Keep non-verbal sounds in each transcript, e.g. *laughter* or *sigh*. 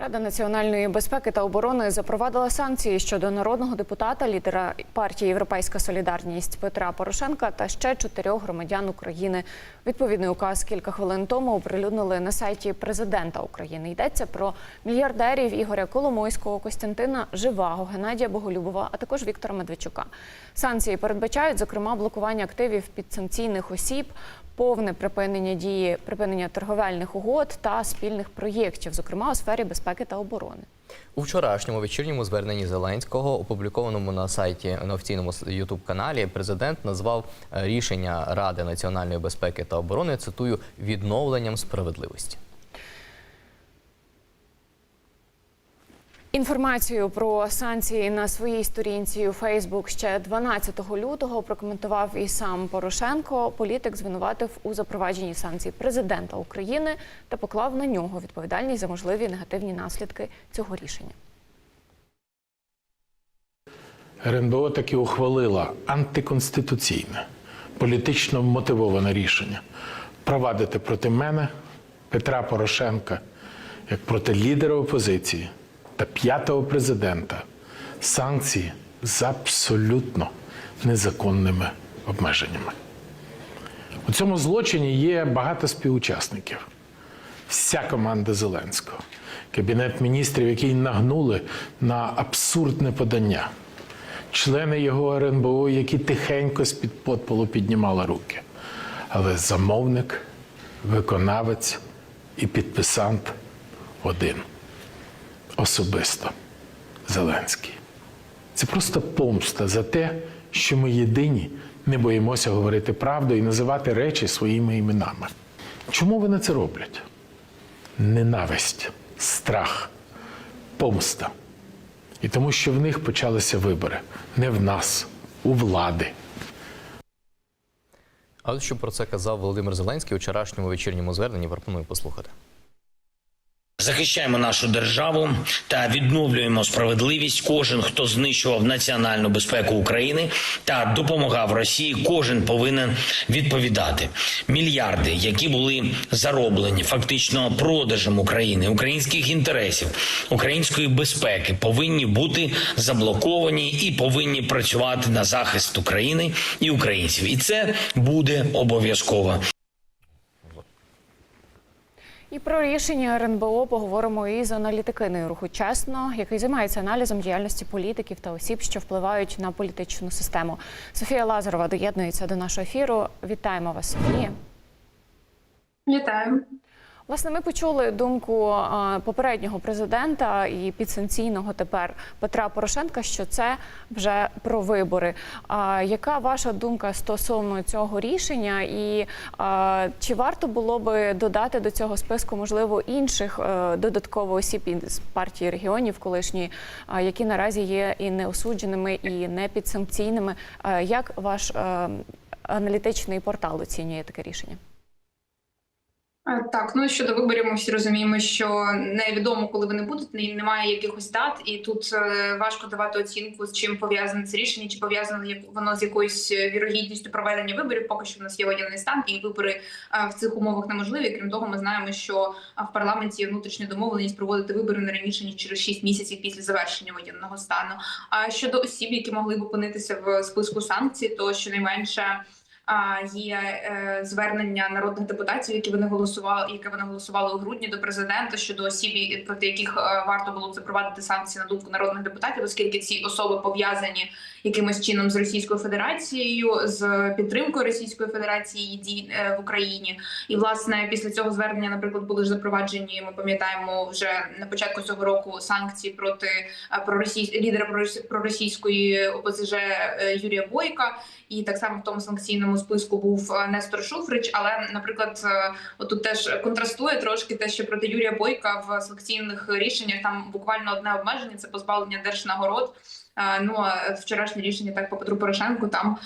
Рада національної безпеки та оборони запровадила санкції щодо народного депутата, лідера партії Європейська Солідарність Петра Порошенка та ще чотирьох громадян України. Відповідний указ кілька хвилин тому оприлюднили на сайті президента України. Йдеться про мільярдерів Ігоря Коломойського, Костянтина Живаго, Геннадія Боголюбова, а також Віктора Медведчука. Санкції передбачають зокрема блокування активів підсанкційних осіб, повне припинення дії припинення торговельних угод та спільних проєктів, зокрема у сфері безпеки та оборони. У вчорашньому вечірньому зверненні Зеленського, опублікованому на сайті на офіційному ютуб каналі, президент назвав е, рішення Ради національної безпеки та оборони цитую відновленням справедливості. Інформацію про санкції на своїй сторінці у Фейсбук ще 12 лютого прокоментував і сам Порошенко. Політик звинуватив у запровадженні санкцій президента України та поклав на нього відповідальність за можливі негативні наслідки цього рішення. РНБО таки ухвалила антиконституційне, політично мотивоване рішення провадити проти мене Петра Порошенка як проти лідера опозиції та п'ятого президента санкції з абсолютно незаконними обмеженнями. У цьому злочині є багато співучасників. Вся команда Зеленського, кабінет міністрів, який нагнули на абсурдне подання, члени його РНБО, які тихенько з-під подполу піднімали руки. Але замовник, виконавець і підписант один особисто Зеленський. Це просто помста за те, що ми єдині не боїмося говорити правду і називати речі своїми іменами. Чому вони це роблять? Ненависть, страх, помста. І тому, що в них почалися вибори. Не в нас, у влади. А от що про це казав Володимир Зеленський у вчорашньому вечірньому зверненні, пропоную послухати. Захищаємо нашу державу та відновлюємо справедливість. Кожен, хто знищував національну безпеку України та допомагав Росії, кожен повинен відповідати. Мільярди, які були зароблені фактично продажем України, українських інтересів, української безпеки, повинні бути заблоковані і повинні працювати на захист України і українців. І це буде обов'язково. І про рішення РНБО поговоримо із аналітикиною руху чесно, який займається аналізом діяльності політиків та осіб, що впливають на політичну систему. Софія Лазарова доєднується до нашого ефіру. Вітаємо вас, Софія. Вітаю. Власне, ми почули думку попереднього президента і підсанкційного тепер Петра Порошенка, що це вже про вибори. Яка ваша думка стосовно цього рішення? І чи варто було би додати до цього списку можливо інших е, додатково осіб із партії регіонів колишньої, які наразі є і неосудженими, і не підсанкційними? Е, Як ваш е, аналітичний портал оцінює таке рішення? Е, Так, ну щодо виборів, ми всі розуміємо, що невідомо, коли вони будуть, немає якихось дат, і тут е, важко давати оцінку, з чим пов'язане це рішення, чи пов'язано воно з якоюсь е, вірогідністю проведення виборів. Поки що в нас є воєнний стан, і вибори в цих умовах неможливі. Крім того, ми знаємо, що в парламенті є внутрішня домовленість проводити вибори не раніше ніж через 6 місяців після завершення воєнного стану. А щодо осіб, які могли б опинитися в списку санкцій, то щонайменше. Є е, звернення народних депутатів, які вони голосували, яке вони голосували у грудні до президента щодо осіб, проти яких е, варто було запровадити санкції на думку народних депутатів, оскільки ці особи пов'язані якимось чином з Російською Федерацією, з підтримкою Російської Федерації дій е, в Україні. І власне після цього звернення, наприклад, були ж запроваджені. Ми пам'ятаємо вже на початку цього року санкції проти е, проросійсь... лідера проросійської ОПЗЖ е, Юрія Бойка. І так само в тому санкційному списку був Нестор Шуфрич. Але, наприклад, отут теж контрастує трошки те, що проти Юрія Бойка в санкційних рішеннях там буквально одне обмеження це позбавлення держнагород. Ну а вчорашнє рішення так по Петру Порошенку. Там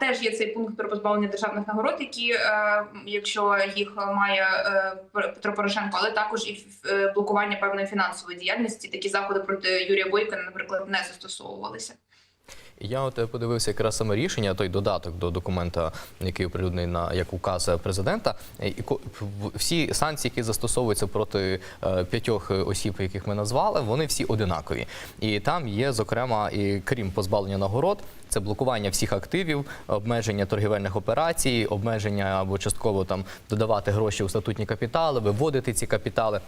теж є цей пункт про позбавлення державних нагород, які, е, якщо їх має е, Петро Порошенко, але також і е, блокування певної фінансової діяльності. Такі заходи проти Юрія Бойка, наприклад, не застосовувалися. Я от е, подивився якраз саме рішення, той додаток до документа, який оприлюднений на як указ президента. Е, І всі санкції, які застосовуються проти е, п'ятьох осіб, яких ми назвали, вони всі одинакові. І там є, зокрема, і крім позбавлення нагород, це блокування всіх активів, обмеження торгівельних операцій, обмеження або частково там додавати гроші у статутні капітали, виводити ці капітали.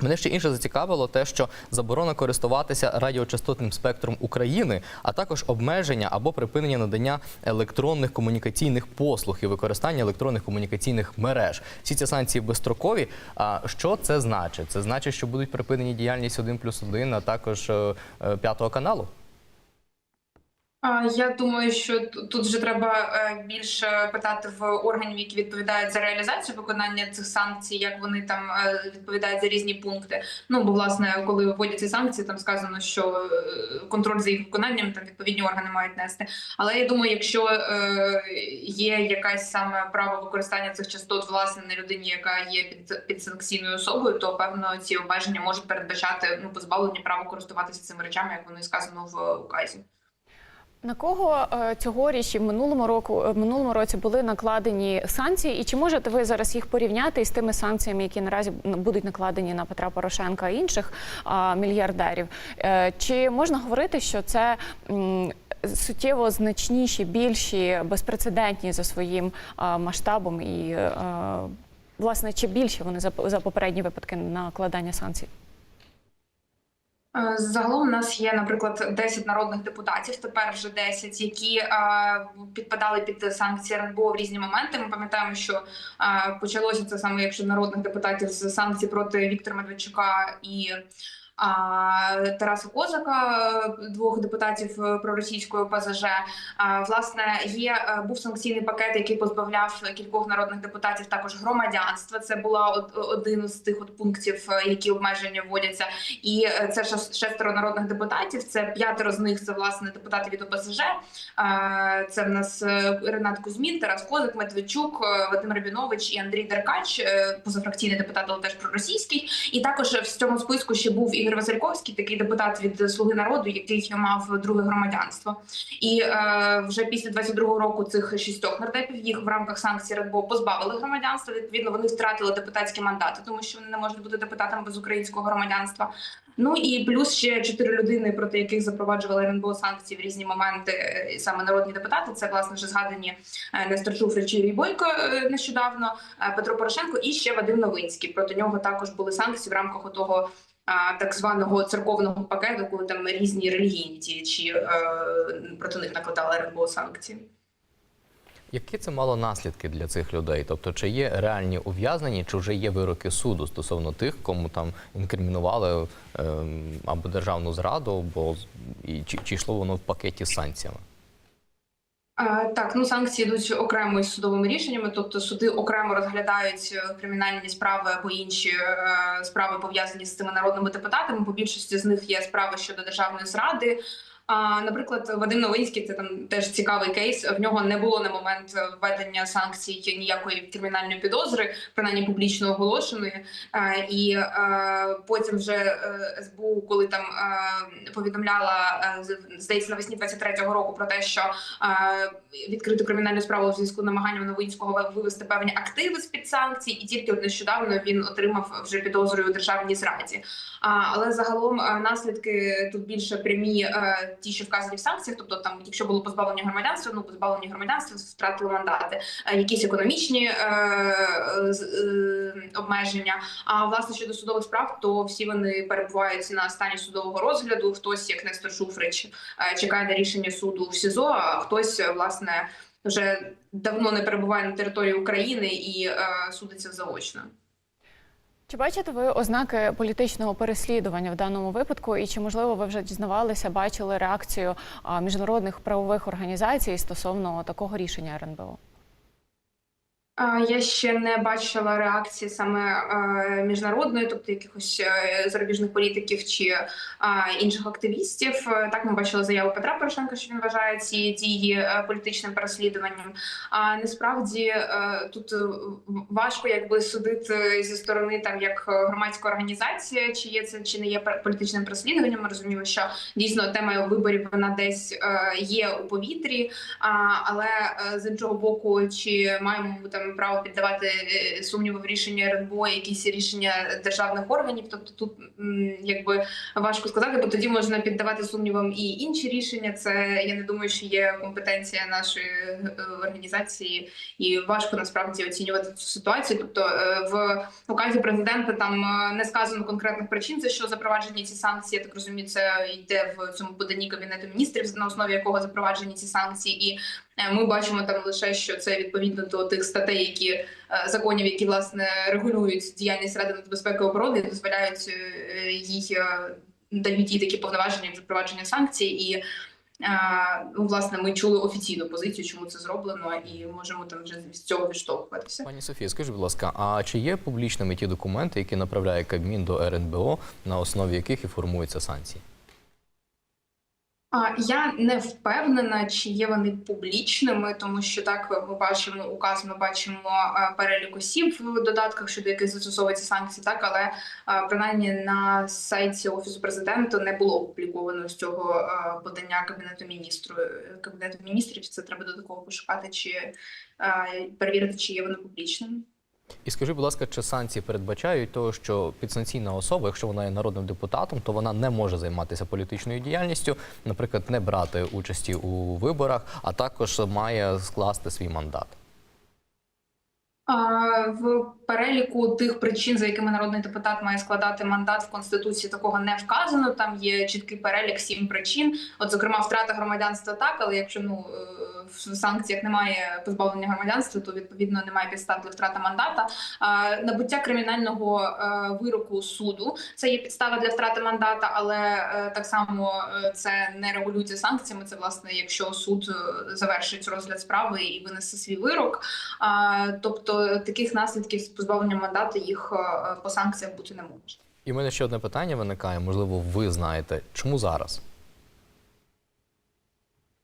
Мене ще інше зацікавило те, що заборона користуватися радіочастотним спектром України, а також обмеження або припинення надання електронних комунікаційних послуг і використання електронних комунікаційних мереж. Всі ці санкції безстрокові. А що це значить? Це значить, що будуть припинені діяльність 1+,1, плюс 1, а також е, е, п'ятого каналу. Я думаю, що тут вже треба е, більше питати в органів, які відповідають за реалізацію виконання цих санкцій, як вони там е, відповідають за різні пункти. Ну бо власне, коли вводяться санкції, там сказано, що е, контроль за їх виконанням там відповідні органи мають нести. Але я думаю, якщо є якась саме право використання цих частот власне на людині, яка є під, під санкційною особою, то певно ці обмеження можуть передбачати ну позбавлення права користуватися цими речами, як воно і сказано в указі. На кого е, цьогоріч і в минулому року е, минулому році були накладені санкції, і чи можете ви зараз їх порівняти із тими санкціями, які наразі будуть накладені на Петра Порошенка і інших мільярдерів? Е, Чи можна говорити, що це суттєво значніші, більші, безпрецедентні за своїм масштабом і власне чи більші вони за попередні випадки накладання санкцій? Е, Загалом у нас є, наприклад, 10 народних депутатів, тепер вже 10, які е, підпадали під санкції РНБО в різні моменти. Ми пам'ятаємо, що е, почалося це саме якщо народних депутатів з санкцій проти Віктора Медведчука і Тараса Козака, двох депутатів е, проросійської. А, Власне, є е, був санкційний пакет, який позбавляв кількох народних депутатів також громадянства. Це була од- один з тих от пунктів, е, які обмеження вводяться. І це шес- шестеро народних депутатів. Це п'ятеро з них це власне депутати від ОПЗЖ. Це в нас Ренат Кузьмін, Тарас Козак, Медведчук, Вадим Рабінович і Андрій Деркач, позафракційний депутат, але теж проросійський. І також в цьому списку ще був Ігор Васильковський, такий депутат від Слуги народу, який мав друге громадянство. І е, вже після 22-го року цих шістьох нардепів їх в рамках санкцій РНБО позбавили громадянства. Відповідно, вони втратили депутатські мандати, тому що вони не можуть бути депутатами без українського громадянства. Ну і плюс ще чотири людини, проти яких запроваджували РНБО санкції в різні моменти, е, саме народні депутати. Це власне вже згадані е, Нестор Шуфрич і Бойко е, нещодавно, Петро Порошенко і ще Вадим Новинський. Проти нього також були санкції в рамках того так званого церковного пакету, коли там різні релігійні діячі е, проти них накладали РНБО санкції. Які це мало наслідки для цих людей? Тобто, чи є реальні ув'язнені, чи вже є вироки суду стосовно тих, кому там інкримінували ем, або державну зраду, або і чи, чи йшло воно в пакеті з санкціями? Так, ну санкції йдуть окремо із судовими рішеннями, тобто суди окремо розглядають е, кримінальні справи або інші е, справи пов'язані з цими народними депутатами. По більшості з них є справи щодо державної зради. А, наприклад, Вадим Новинський, це там теж цікавий кейс. В нього не було на момент введення санкцій ніякої кримінальної підозри, принаймні публічно оголошеної. Е, І е, потім вже е, СБУ, коли там повідомляла здається навесні 23-го року про те, що відкрити кримінальну справу у зв'язку з намаганням Новинського вивести певні активи з під санкцій, і тільки нещодавно він отримав вже підозрою у державній зраді. Але загалом наслідки тут більше прямі ті, що вказані в санкціях, тобто там, якщо було позбавлення громадянства, ну позбавлення громадянства втратили мандати, е, якісь економічні е, е, обмеження. А власне щодо судових справ, то всі вони перебувають на стані судового розгляду. Хтось, як Нестор Шуфрич, чекає на рішення суду в СІЗО, а хтось власне вже давно не перебуває на території України і судиться заочно. Чи бачите ви ознаки політичного переслідування в даному випадку? І чи можливо ви вже дізнавалися, бачили реакцію міжнародних правових організацій стосовно такого рішення РНБО? Я ще не бачила реакції саме міжнародної, тобто якихось е, зарубіжних політиків чи інших активістів. Е, Так ми бачили заяву Петра Порошенка, що він вважає ці дії е, політичним переслідуванням. А насправді тут важко якби судити зі сторони там як громадська організація, чи є це чи не є політичним переслідуванням. Ми розуміємо, що дійсно тема виборів вона десь є у повітрі. Але з іншого боку, чи маємо там право піддавати е, сумніву в рішення РНБО, якісь рішення державних органів? Тобто тут якби важко сказати, бо тоді можна піддавати сумнівам і інші рішення. Це я не думаю, що є компетенція нашої е, організації, і важко насправді оцінювати цю ситуацію. Тобто е, в указі президента там е, не сказано конкретних причин, за що запроваджені ці санкції. Я так розумію, це йде в цьому поданні кабінету міністрів, на основі якого запроваджені ці санкції, і е, ми бачимо там лише, що це відповідно до тих статей, які е, законів, які власне регулюють діяльність Ради нацбезпеки і оборони, дозволяють е, е, дають їй такі повноваження як запровадження санкцій і. е, Ну, власне, ми чули офіційну позицію, чому це зроблено, і можемо там вже з цього відштовхуватися. Пані Софія, скажіть, будь ласка, а чи є публічними ті документи, які направляє Кабмін до РНБО, на основі яких і формуються санкції? Я не впевнена, чи є вони публічними, тому що так ми бачимо указ, ми бачимо е, перелік осіб в додатках, щодо яких застосовуються санкції, так але е, принаймні на сайті офісу президента не було опубліковано з цього е, подання кабінету міністру кабінету міністрів. Це треба додатково пошукати чи перевірити, чи є вони публічними. І скажіть, будь ласка, чи санкції передбачають того, що підсанкційна особа, якщо вона є народним депутатом, то вона не може займатися політичною діяльністю, наприклад, не брати участі у виборах, а також має скласти свій мандат. В переліку тих причин, за якими народний депутат має складати мандат в конституції, такого не вказано. Там є чіткий перелік сім причин. От, зокрема, втрата громадянства так, але якщо ну е, в санкціях немає позбавлення громадянства, то відповідно немає підстав для втрати мандата. Набуття кримінального е, вироку суду це є підстава для втрати мандата, але е, так само це не регулюється санкціями. Це власне, якщо суд завершить розгляд справи і винесе свій вирок. А, таких наслідків з позбавленням мандату їх е, по санкціях бути не може. І в мене ще одне питання виникає. Можливо, ви знаєте, чому зараз?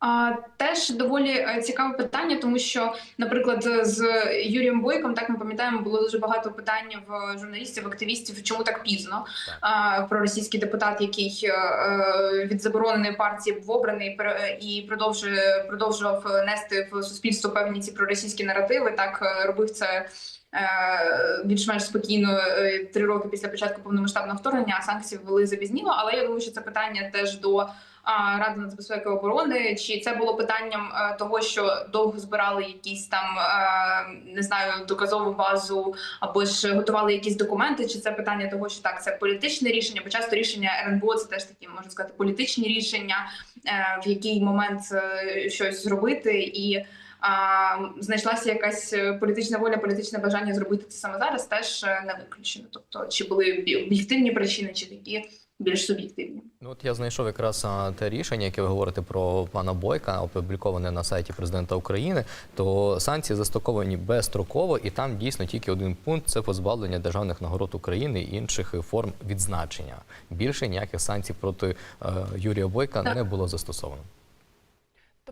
А теж доволі е, цікаве питання, тому що, наприклад, з Юрієм Бойком, так ми пам'ятаємо, було дуже багато питань в журналістів, активістів, чому так пізно а, про російський депутат, який е, е, від забороненої партії був обраний і продовжує продовжував нести в суспільство певні ці проросійські наративи. Так робив це. Більш-менш спокійно три роки після початку повномасштабного вторгнення, а санкції ввели запізніло. Але я думаю, що це питання теж до Ради нацбезпеки і оборони, чи це було питанням е, того, що довго збирали якісь там е, не знаю доказову базу, або ж готували якісь документи, чи це питання того, що так це політичне рішення, бо часто рішення РНБО це теж такі можна сказати політичні рішення, е, в який момент щось зробити і. А знайшлася якась політична воля, політичне бажання зробити це саме зараз, теж не виключено. Тобто, чи були об'єктивні причини, чи такі більш суб'єктивні. Ну, от я знайшов якраз те рішення, яке ви говорите про пана Бойка, опубліковане на сайті президента України. То санкції застоковані безстроково, і там дійсно тільки один пункт це позбавлення державних нагород України і інших форм відзначення. Більше ніяких санкцій проти е, Юрія Бойка Так. не було застосовано.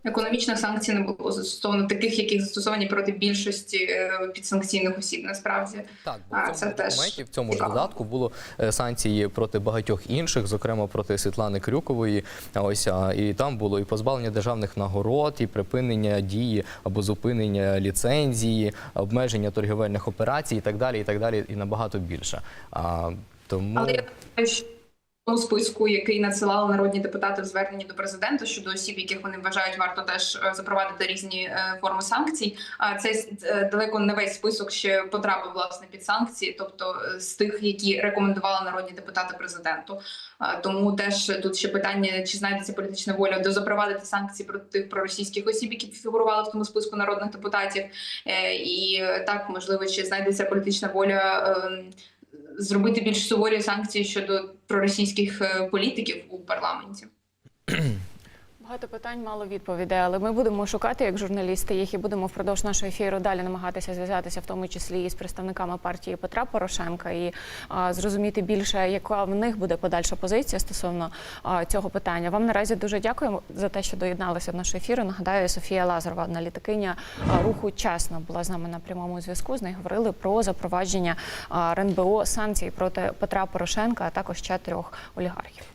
Економічних санкцій не було застосовано таких, яких застосовані проти більшості е, підсанкційних осіб. Насправді Так, бо А, в це цьому теж документі, в цьому ж додатку було е, санкції проти багатьох інших, зокрема проти Світлани Крюкової. А Ось і там було і позбавлення державних нагород, і припинення дії або зупинення ліцензії, обмеження торгівельних операцій, і так далі, і так далі, і набагато більше. А, тому але я думаю, що в тому списку, який надсилали народні депутати в зверненні до президента щодо осіб, яких вони вважають, варто теж е, запровадити різні е, форми санкцій. А цей е, далеко не весь список ще потрапив власне під санкції, тобто з тих, які рекомендували народні депутати президенту. Тому теж тут ще питання, чи знайдеться політична воля до запровадити санкції проти тих проросійських осіб, які фігурували в тому списку народних депутатів. І так можливо, чи знайдеться політична воля. Зробити більш суворі санкції щодо проросійських е, політиків у парламенті. *clears throat* Багато питань, мало відповідей, але ми будемо шукати як журналісти їх і будемо впродовж нашого ефіру далі намагатися зв'язатися, в тому числі і з представниками партії Петра Порошенка, і а, зрозуміти більше, яка в них буде подальша позиція стосовно а, цього питання. Вам наразі дуже дякуємо за те, що доєдналися до нашого ефіру. Нагадаю, Софія Лазарова, аналітикиня руху чесно, була з нами на прямому зв'язку. З нею говорили про запровадження РНБО санкцій проти Петра Порошенка, а також ще трьох олігархів.